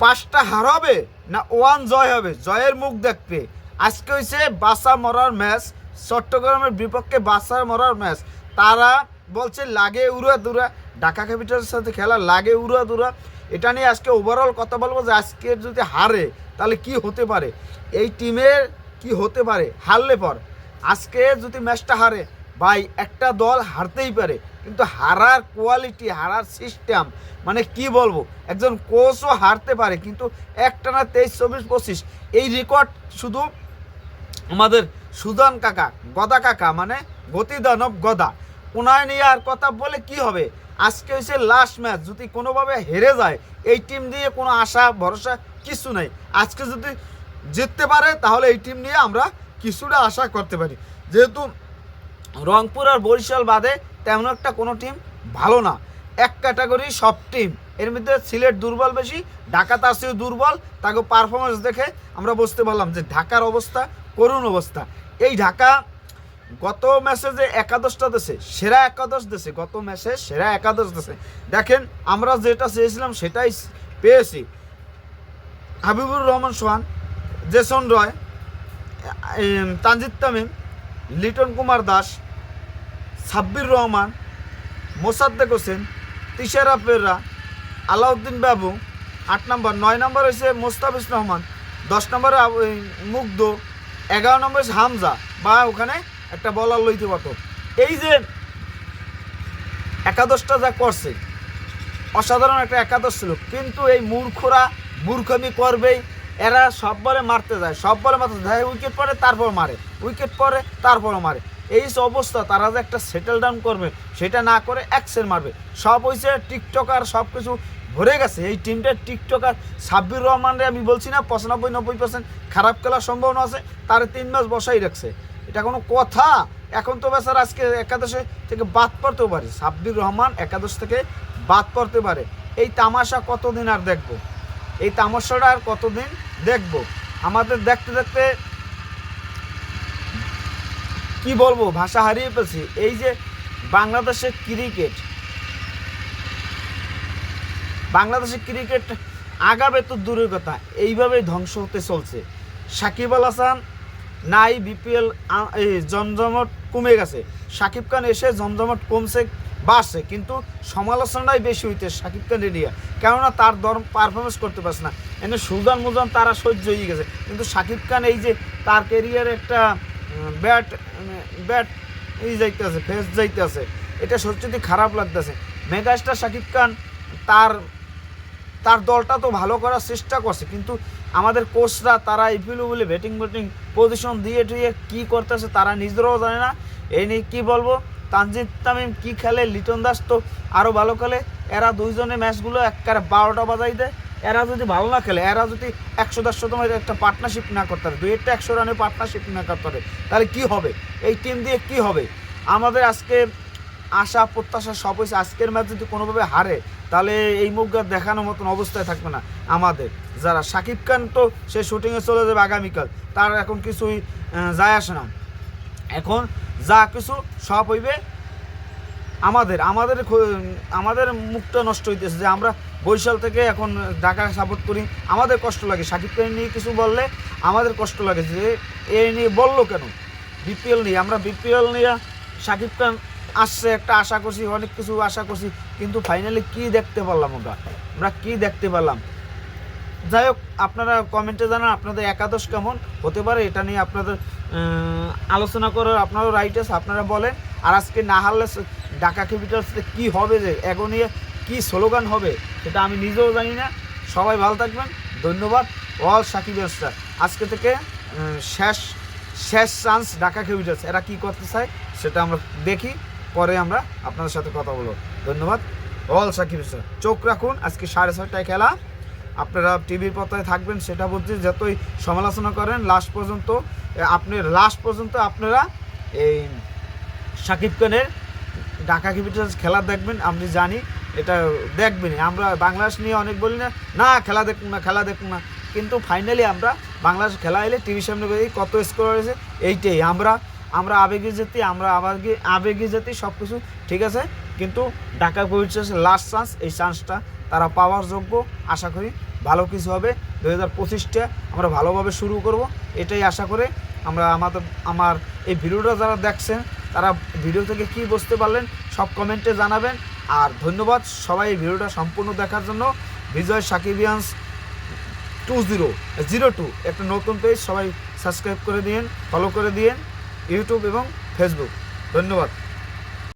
পাঁচটা হার হবে না ওয়ান জয় হবে? জয়ের মুখ দেখবে আজকে হয়েছে বাসা মরার ম্যাচ, চট্টগ্রামের বিপক্ষে বাসা মরার ম্যাচ। তারা বলছে, লাগে উড়া দুরা। ঢাকা ক্যাপিটালের সাথে খেলা, লাগে উড়া দুরা। এটা নিয়ে আজকে ওভারঅল কথা বলব যে, আজকে যদি হারে, তাহলে কি হতে পারে? এই টিমের কি হতে পারে? হারলে পর। আজকে যদি ম্যাচটা হারে ভাই, একটা দল হারতেই পারে, কিন্তু হারার কোয়ালিটি হারার সিস্টেম মানে কি বলব? একজন কোচও হারতে পারে, কিন্তু একটা না তেইশ, চব্বিশ, পঁচিশ, এই রেকর্ড শুধু আমাদের সুদান কাকা, গদা কাকা মানে গতিদানব গদা ওনায় নিয়ে আর কথা বলে কি হবে? আজকে হচ্ছে লাস্ট ম্যাচ যদি কোনোভাবে হেরে যায়, এই টিম দিয়ে কোনো আশা, ভরসা কিছু নেই। আজকে যদি জিততে পারে, তাহলে এই টিম নিয়ে আমরা কিছুটা আশা করতে পারি। যেহেতু রংপুর আর বরিশাল বাদে তেমন একটা কোনো টিম ভালো না। এক ক্যাটাগরি সব টিম এর মধ্যে সিলেট দুর্বল বেশি, ঢাকা তার দুর্বল, তাকে পারফরমেন্স দেখে আমরা বুঝতে পারলাম যে ঢাকার অবস্থা, করুণ অবস্থা। এই ঢাকা গত ম্যাচে যে একাদশটা দেশে সেরা একাদশ দেশে গত ম্যাচে সেরা একাদশ দেশে দেখেন, আমরা যেটা চেয়েছিলাম সেটাই পেয়েছি। হাবিবুর রহমান সোহান, জেসন রয় তানজিদ তামিম লিটন কুমার দাস, সাব্বির রহমান, মোসাদ্দেক হোসেন, তিশারা পেররা, আলাউদ্দিন বাবু, আট নম্বর, নয় নম্বর হয়েছে মোস্তাফিজ রহমান, দশ নম্বরে মুগ্ধ, এগারো নম্বর হামজা। বা ওখানে একটা বলার লইতে পারতো। এই যে একাদশটা যা করছে, অসাধারণ একটা একাদশ ছিল। কিন্তু এই মূর্খরা মূর্খমি করবেই, এরা সব বলে মারতে যায়, সব বলে মারতে যায় উইকেট পরে তারপর মারে। উইকেট পরে তারপর মারে। এই অবস্থা, তারা যে একটা সেটেল ডাউন করবে, সেটা না করে অ্যাক্সেল মারবে। সব হয়েছে টিকটকার সব কিছু ভরে গেছে। এই টিমটার টিকটকার সাব্বির রহমানরে আমি বলছি না, পঁচানব্বই, নব্বই পার্সেন্ট খারাপ খেলার সম্ভাবনা আছে, তার তিন ম্যাচ বসাই রাখছে। এটা কোনো কথা? এখন তো বেচার আজকে একাদশে থেকে বাদ পড়তেও পারে। সাব্বির রহমান একাদশ থেকে বাদ পড়তে পারে। এই তামাশা কতদিন আর দেখব? এই তামাশাটা আর কতদিন দেখব? আমাদের দেখতে দেখতে কি বলব, ভাষা হারিয়ে ফেলছি। এই যে বাংলাদেশের ক্রিকেট বাংলাদেশের ক্রিকেট আগাবে তো দূরের কথা, এইভাবেই ধ্বংস হতে চলছে। সাকিব আল হাসান নাই বিপিএল এই জমজমট কমে গেছে। সাকিব খান এসে জমজমট কমছে, বাড়ছে, কিন্তু সমালোচনাই বেশি হইতে সাকিব খান এরিয়া কেননা তার দরম পারফরমেন্স করতে পারছে না। এনে সুলতান মুজান তারা সহ্য হয়ে গেছে। কিন্তু সাকিব খান এই যে তার কেরিয়ারে একটা ব্যাট ব্যাট এই যাইতেছে, ফেস যাইতেছে। এটা সত্যি খারাপ লাগতেছে। মেগাস্টার শাকিব খান তার তার দলটা তো ভালো করার চেষ্টা করছে, কিন্তু আমাদের কোচরা তারা ইপিলু বলে ব্যাটিং ব্যাটিং পজিশন দিয়ে টুয়ে কী করতেছে তারা নিজেরাও জানে না। এই নিয়ে কী বলব? তানজিদ তামিম কী খেলে, লিটন দাস তো আরও ভালো খেলে। এরা দুইজনে ম্যাচগুলো একবারে বারোটা বাজাই দেয়। এরা যদি ভালো না খেলে, এরা যদি একশো, দেড়শো তোমার একটা পার্টনারশিপ না করতে পারে, দুই একটা একশো রানের পার্টনারশিপ না করতে পারে, তাহলে কী হবে? এই টিম দিয়ে কী হবে? আমাদের আজকে আশা, প্রত্যাশা সব হয়েছে। আজকের ম্যাচ যদি কোনোভাবে হারে, তাহলে এই মুখ আর দেখানোর মতন অবস্থায় থাকবে না আমাদের। যারা সাকিব খান তো সে শুটিংয়ে চলে যাবে আগামীকাল, তার এখন কিছুই যায় আসে না। এখন যা কিছু সব হইবে আমাদের আমাদের আমাদের মুখটা নষ্ট হইতেছে যে আমরা বরিশাল থেকে এখন ঢাকা সাপোর্ট করি আমাদের কষ্ট লাগে। সাকিব খান নিয়ে কিছু বললে আমাদের কষ্ট লাগে যে এ নিয়ে বলল কেন? বিপিএল নিয়ে। আমরা বিপিএল নিয়ে সাকিব খান আসছে, একটা আশা করছি, অনেক কিছু আশা করছি, কিন্তু ফাইনালি কি দেখতে পারলাম আমরা? আমরা কি দেখতে পারলাম? যাই হোক, আপনারা কমেন্টে জানান, আপনাদের একাদশ কেমন? হতে পারে এটা নিয়ে আপনাদের আলোচনা করার আপনারও রাইট আছে, আপনারা বলেন। আর আজকে না হারলে ঢাকা ক্যাপিটালসে কী হবে যে এগো নিয়ে কী স্লোগান হবে সেটা আমি নিজেও জানি না। সবাই ভালো থাকবেন। ধন্যবাদ। অল সাকিব স্টার আজকে থেকে শেষ শেষ চান্স ঢাকা ক্যাপিটালস এরা কী করতে চায় সেটা আমরা দেখি। পরে আমরা আপনাদের সাথে কথা বলব। ধন্যবাদ। অল সাকিব স্টার চোখ রাখুন। আজকে সাড়ে ছয়টায় খেলা। আপনারা টিভির পর্দায় থাকবেন, সেটা বলছি যতই সমালোচনা করেন লাস্ট পর্যন্ত আপনি লাস্ট পর্যন্ত আপনারা এই সাকিব খানের ঢাকা ক্যাপিটালস খেলা দেখবেন, আমি জানি। এটা দেখবেন। আমরা বাংলাদেশ নিয়ে অনেক বলি না না, খেলা দেখুন না, খেলা দেখুন না। কিন্তু ফাইনালি আমরা বাংলাদেশ খেলা এলে টিভির সামনে কত স্কোর হয়েছে, এইটাই। আমরা আমরা আবেগে যেতে আমরা আবেগে আবেগে যেতে সব কিছু ঠিক আছে। কিন্তু ঢাকা ক্যাপিটালস লাস্ট চান্স এই চান্সটা তারা পাওয়ার যোগ্য। আশা করি ভালো কিছু হবে। দু হাজার পঁচিশটা আমরা ভালোভাবে শুরু করব। এটাই আশা করে আমরা আমাদের, আমার এই ভিডিওটা যারা দেখছেন, তারা ভিডিও থেকে কি বুঝতে পারলেন, সব কমেন্টে জানাবেন। আর ধন্যবাদ সবাই এই ভিডিওটা সম্পূর্ণ দেখার জন্য। বিজয় সাকিবিয়ান্স টু জিরো জিরো টু, একটা নতুন পেজ সবাই সাবস্ক্রাইব করে দিন ফলো করে দিন ইউটিউব এবং ফেসবুক ধন্যবাদ।